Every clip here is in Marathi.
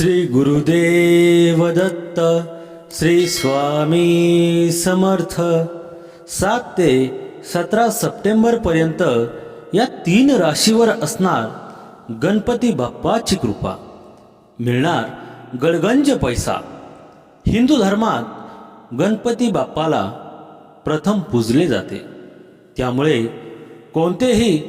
श्री गुरुदेव दत्त श्री स्वामी समर्थ. सात ते सतरा सप्टेंबर पर्यंत या तीन राशीवर असणार गणपती बाप्पाची कृपा. मिळणार गडगंज पैसा. हिंदू धर्मात गणपती बाप्पाला प्रथम पूजले जाते. त्यामुळे कोणतेही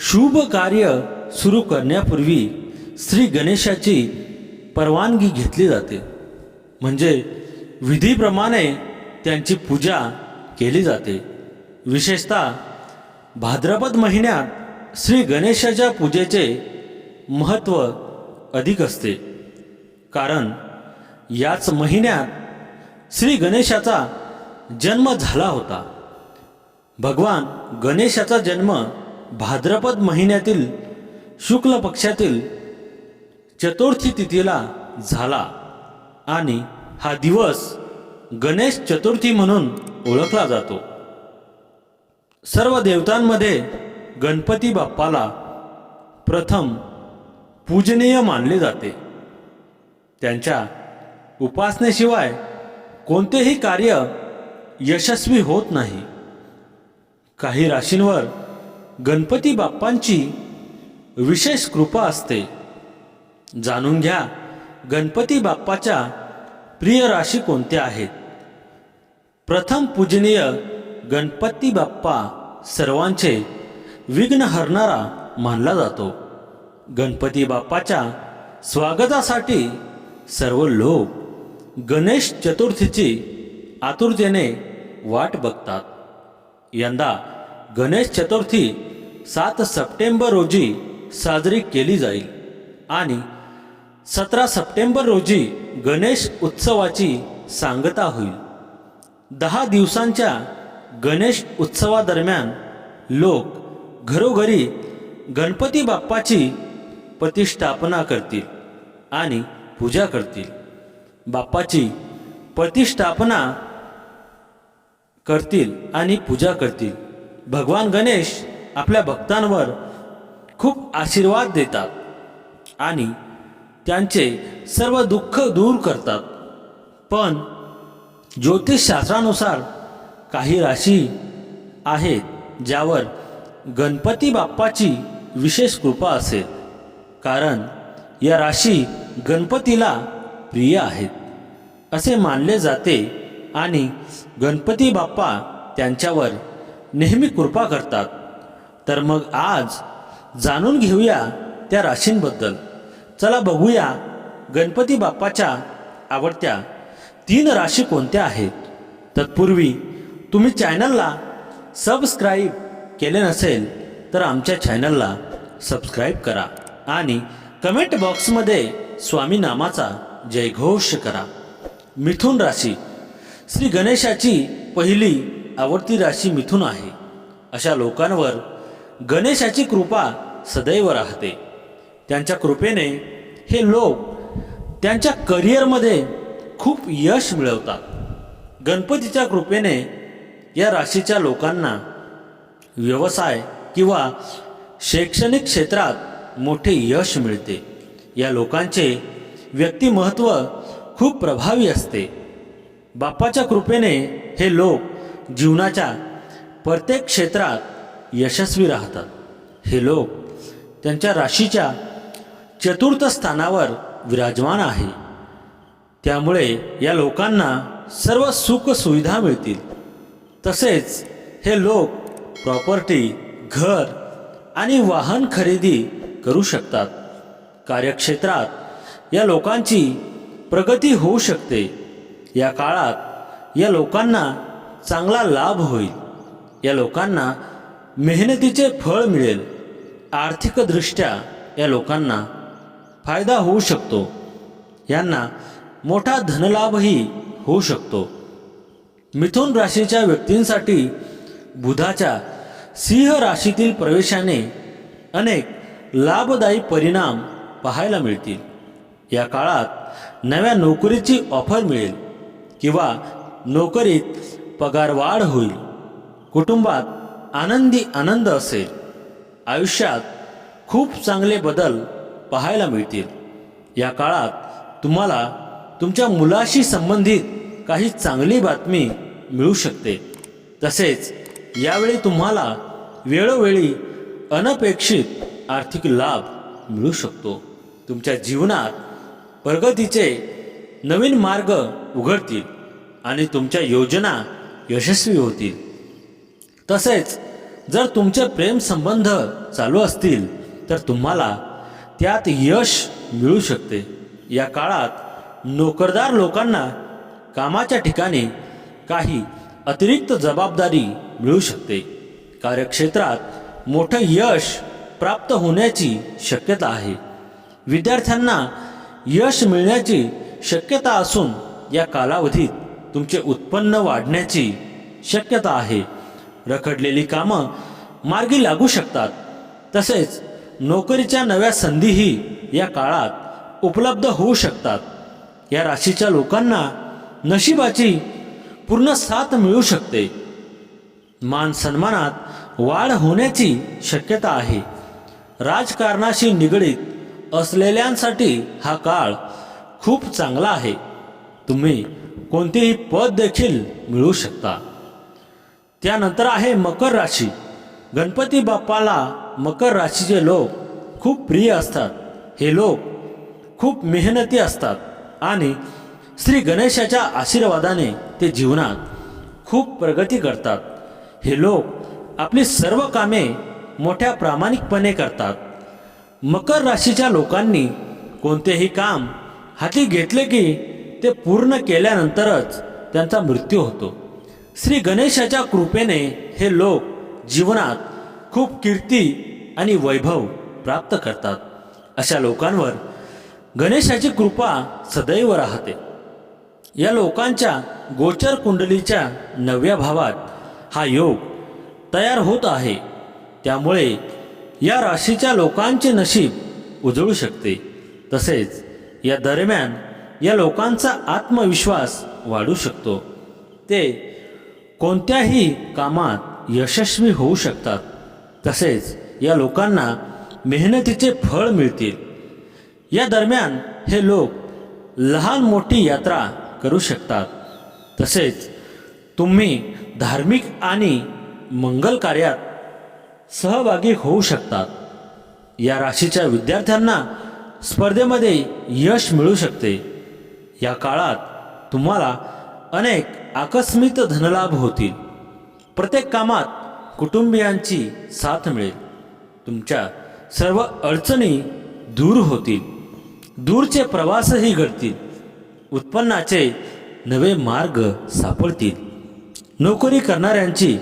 शुभ कार्य सुरू करण्यापूर्वी श्री गणेशाची परवानगी घेतली जाते. म्हणजे विधीप्रमाणे त्यांची पूजा केली जाते. विशेषतः भाद्रपद महिन्यात श्री गणेशाच्या पूजेचे महत्त्व अधिक असते. कारण याच महिन्यात श्री गणेशाचा जन्म झाला होता. भगवान गणेशाचा जन्म भाद्रपद महिन्यातील शुक्ल पक्षातील चतुर्थी तिथीला झाला. आणि हा दिवस गणेश चतुर्थी म्हणून ओळखला जातो. सर्व देवतांमध्ये गणपती बाप्पाला प्रथम पूजनीय मानले जाते. त्यांच्या उपासनेशिवाय कोणतेही कार्य यशस्वी होत नाही. काही राशींवर गणपती बाप्पांची विशेष कृपा असते. जाणून घ्या गणपती बाप्पाच्या प्रिय राशी कोणत्या आहेत? प्रथम पूजनीय गणपती बाप्पा सर्वांचे विघ्न हरणारा मानला जातो. गणपती बाप्पाच्या स्वागतासाठी सर्व लोक गणेश चतुर्थीची आतुरतेने वाट बघतात. यंदा गणेश चतुर्थी सात सप्टेंबर रोजी साजरी केली जाईल आणि सतरा सप्टेंबर रोजी गणेश उत्सवाची सांगता होईल. दहा दिवसांच्या गणेश उत्सवादरम्यान लोक घरोघरी गणपती बाप्पाची प्रतिष्ठापना करतील आणि पूजा करतील. बाप्पाची प्रतिष्ठापना करतील आणि पूजा करतील. भगवान गणेश आपल्या भक्तांवर खूप आशीर्वाद देतात आणि त्यांचे सर्व दुःख दूर करतात. पण ज्योतिषशास्त्रानुसार काही राशी आहेत ज्यावर गणपती बाप्पाची विशेष कृपा असेल. कारण या राशी गणपतीला प्रिय आहेत. असे मानले जाते आणि गणपती बाप्पा त्यांच्यावर नेहमी कृपा करतात. तर मग आज जाणून घेऊया त्या राशींबद्दल. चला बघूया गणपती बाप्पाच्या आवडत्या तीन राशी कोणत्या आहेत? तत्पूर्वी तुम्ही चॅनलला सबस्क्राईब केले नसेल तर आमच्या चॅनलला सबस्क्राईब करा आणि कमेंट बॉक्समध्ये स्वामी नामाचा जयघोष करा. मिथुन राशी. श्री गणेशाची पहिली आवडती राशी मिथुन आहे. अशा लोकांवर गणेशाची कृपा सदैव राहते. त्यांच्या कृपेने हे लोक त्यांच्या करिअरमध्ये खूप यश मिळवतात. गणपतीच्या कृपेने या राशीच्या लोकांना व्यवसाय किंवा शैक्षणिक क्षेत्रात मोठे यश मिळते. या लोकांचे व्यक्तिमत्त्व खूप प्रभावी असते. बाप्पाच्या कृपेने हे लोक जीवनाच्या प्रत्येक क्षेत्रात यशस्वी राहतात. हे लोक त्यांच्या राशीच्या चतुर्थ स्थानावर विराजमान आहे. त्यामुळे या लोकांना सर्व सुखसुविधा मिळतील. तसेच हे लोक प्रॉपर्टी घर आणि वाहन खरेदी करू शकतात. कार्यक्षेत्रात या लोकांची प्रगती होऊ शकते. या काळात या लोकांना चांगला लाभ होईल. या लोकांना मेहनतीचे फळ मिळेल. आर्थिकदृष्ट्या या लोकांना फायदा होऊ शकतो. यांना मोठा धनलाभही होऊ शकतो. मिथुन राशीच्या व्यक्तींसाठी बुधाच्या सिंह राशीतील प्रवेशाने अनेक लाभदायी परिणाम पाहायला मिळतील. या काळात नव्या नोकरीची ऑफर मिळेल किंवा नोकरीत पगारवाढ होईल. कुटुंबात आनंदी आनंद असेल. आयुष्यात खूप चांगले बदल पाहायला मिळतील. या काळात तुम्हाला तुमच्या मुलाशी संबंधित काही चांगली बातमी मिळू शकते. तसेच यावेळी तुम्हाला वेळोवेळी अनपेक्षित आर्थिक लाभ मिळू शकतो. तुमच्या जीवनात प्रगतीचे नवीन मार्ग उघडतील आणि तुमच्या योजना यशस्वी होतील. तसेच जर तुमचे प्रेमसंबंध चालू असतील तर तुम्हाला त्यात यश मिळू शकते. या काळात नोकरदार लोकांना कामाच्या ठिकाणी काही अतिरिक्त जबाबदारी मिळू शकते. कार्यक्षेत्रात मोठं यश प्राप्त होण्याची शक्यता आहे. विद्यार्थ्यांना यश मिळण्याची शक्यता असून या कालावधीत तुमचे उत्पन्न वाढण्याची शक्यता आहे. रखडलेली कामं मार्गी लागू शकतात. तसेच नोकरीच्या नव्या संधीही या काळात उपलब्ध होऊ शकतात. या राशीच्या लोकांना नशिबाची पूर्ण साथ मिळू शकते. मान सन्मानात वाढ होण्याची शक्यता आहे. राजकारणाशी निगडीत असलेल्यांसाठी हा काळ खूप चांगला आहे. तुम्ही कोणतेही पद देखील मिळू शकता. त्यानंतर आहे मकर राशी. गणपती बाप्पाला मकर राशीचे लोक खूप प्रिय असतात. हे लोक खूप मेहनती असतात आणि श्री गणेशाच्या आशीर्वादाने ते जीवनात खूप प्रगती करतात. हे लोक आपली सर्व कामे मोठ्या प्रामाणिकपणे करतात. मकर राशीच्या लोकांनी कोणतेही काम हाती घेतले की ते पूर्ण केल्यानंतरच त्यांचा मृत्यू होतो. श्री गणेशाच्या कृपेने हे लोक जीवनात खूप कीर्ती आणि वैभव प्राप्त करतात. अशा लोकांवर गणेशाची कृपा सदैव राहते. या लोकांच्या गोचर कुंडलीच्या नवव्या भावात हा योग तयार होत आहे. त्यामुळे या राशीच्या लोकांचे नशीब उजळू शकते. तसेच या दरम्यान या लोकांचा आत्मविश्वास वाढू शकतो. ते कोणत्याही कामात यशस्वी होऊ शकतात. तसेच या लोकांना मेहनतीचे फळ मिळतील. या दरम्यान हे लोक लहान मोठी यात्रा करू शकतात. तसेच तुम्ही धार्मिक आणि मंगल कार्यात सहभागी होऊ शकतात. या राशीच्या विद्यार्थ्यांना स्पर्धेमध्ये यश मिळू शकते. या काळात तुम्हाला अनेक आकस्मित धनलाभ होतील. प्रत्येक कामात कुटुंबियांची साथ मिळेल. तुमच्या सर्व अडचणी दूर होतील. दूरचे प्रवासही घडतील. उत्पन्नाचे नवे मार्ग सापडतील. नोकरी करणाऱ्यांची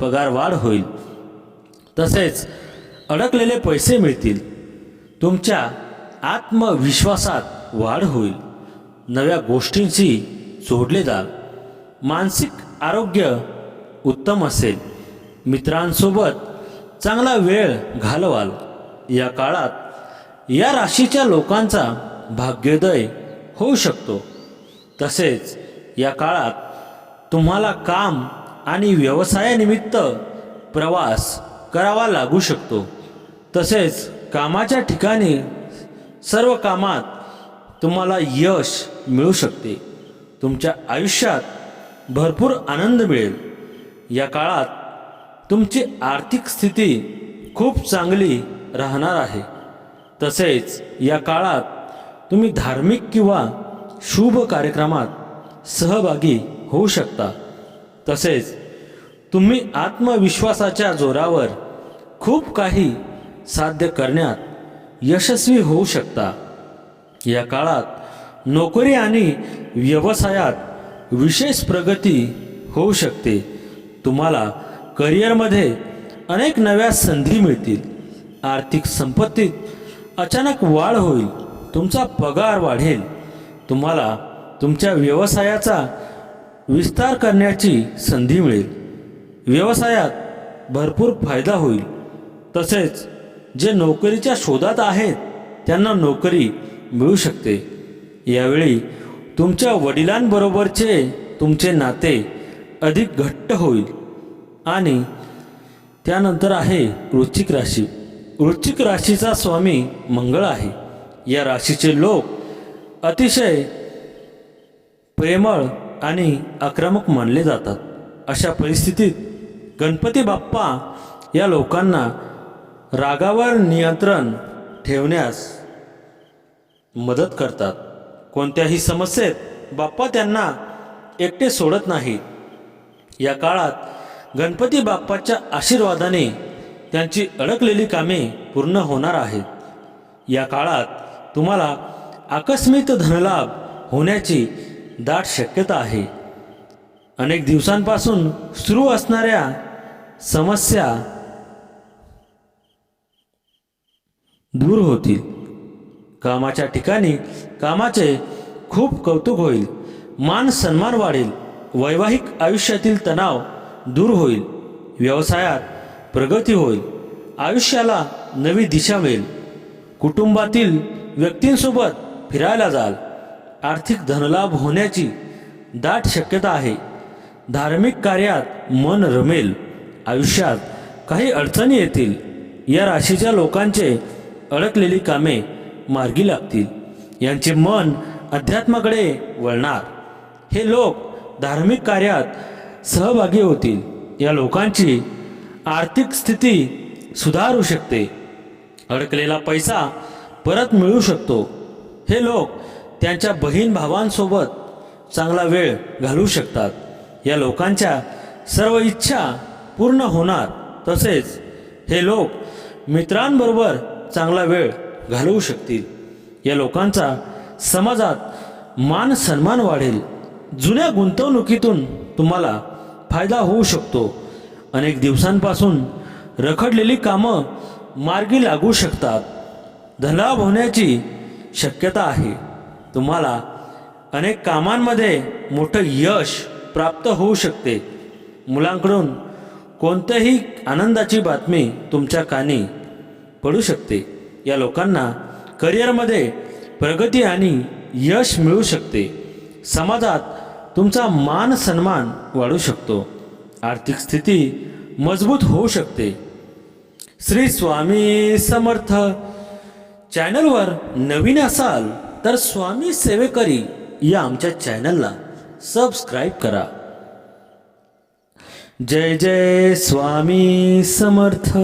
पगारवाढ होईल. तसेच अडकलेले पैसे मिळतील. तुमच्या आत्मविश्वासात वाढ होईल. नव्या गोष्टींशी जोडले जाल. मानसिक आरोग्य उत्तम असेल. मित्रांसोबत चांगला वेळ घालवाल. या काळात या राशीच्या लोकांचा भाग्योदय होऊ शकतो. तसेच या काळात तुम्हाला काम आणि व्यवसायानिमित्त प्रवास करावा लागू शकतो. तसेच कामाच्या ठिकाणी सर्व कामात तुम्हाला यश मिळू शकते. तुमच्या आयुष्यात भरपूर आनंद मिळेल. या काळात तुमची आर्थिक स्थिती खूप चांगली राहणार आहे. तसेच या काळात तुम्ही धार्मिक किंवा शुभ कार्यक्रमात सहभागी होऊ शकता. तसेच तुम्ही आत्मविश्वासाच्या जोरावर खूप काही साध्य करण्यात यशस्वी होऊ शकता. या काळात नोकरी आणि व्यवसायात विशेष प्रगती होऊ शकते. तुम्हाला करिअरमध्ये अनेक नव्या संधी मिळतील. आर्थिक संपत्तीत अचानक वाढ होईल. तुमचा पगार वाढेल. तुम्हाला तुमच्या व्यवसायाचा विस्तार करण्याची संधी मिळेल. व्यवसायात भरपूर फायदा होईल. तसेच जे नोकरीच्या शोधात आहेत त्यांना नोकरी मिळू शकते. यावेळी तुमच्या वडिलांबरोबरचे तुमचे नाते अधिक घट्ट होईल. आणि त्यानंतर आहे वृश्चिक राशी. वृश्चिक राशीचा स्वामी मंगळ आहे. या राशीचे लोक अतिशय प्रेमळ आणि आक्रमक मानले जातात. अशा परिस्थितीत गणपती बाप्पा या लोकांना रागावर नियंत्रण ठेवण्यास मदत करतात. कोणत्याही समस्येत बाप्पा त्यांना एकटे सोडत नाहीत. या काळात गणपती बाप्पाच्या आशीर्वादाने त्यांची अडकलेली कामे पूर्ण होणार आहेत. या काळात तुम्हाला आकस्मिक धनलाभ होण्याची दाट शक्यता आहे. अनेक दिवसांपासून सुरू असणाऱ्या समस्या दूर होतील. कामाच्या ठिकाणी कामाचे खूप कौतुक होईल. मान सन्मान वाढेल. वैवाहिक आयुष्यातील तणाव दूर होईल. व्यवसायात प्रगती होईल. आयुष्याला नवी दिशा मिळेल. कुटुंबातील व्यक्तींसोबत फिरायला जाल. आर्थिक धनलाभ होण्याची दाट शक्यता आहे. धार्मिक कार्यात मन रमेल. आयुष्यात काही अडचणी येतील. या राशीच्या लोकांचे अडकलेली कामे मार्गी लागतील. यांचे मन अध्यात्माकडे वळणार. हे लोक धार्मिक कार्यात सहभागी होतील. या लोकांची आर्थिक स्थिती सुधारू शकते. अडकलेला पैसा परत मिळू शकतो. हे लोक त्यांच्या बहीण भावांसोबत चांगला वेळ घालवू शकतात. या लोकांच्या सर्व इच्छा पूर्ण होणार. तसेच हे लोक मित्रांबरोबर चांगला वेळ घालवू शकतील. या लोकांचा समाजात मान सन्मान वाढेल. जुन्या गुंतवणुकीतून तुम्हाला फायदा होऊ शकतो. अनेक दिवसांपासून रखडलेली कामं मार्गी लागू शकतात. धनलाभ होण्याची शक्यता आहे. तुम्हाला अनेक कामांमध्ये मोठं यश प्राप्त होऊ शकते. मुलांकडून कोणत्याही आनंदाची बातमी तुमच्या कानी पडू शकते. या लोकांना करिअरमध्ये प्रगती आणि यश मिळू शकते. समाजात तुमचा मान सन्मान वाढू शकतो. आर्थिक स्थिती मजबूत होऊ शकते. श्री स्वामी समर्थ. चॅनलवर नवीन असाल तर स्वामी सेवेकरी या आमच्या चॅनलला सबस्क्राईब करा. जय जय स्वामी समर्थ.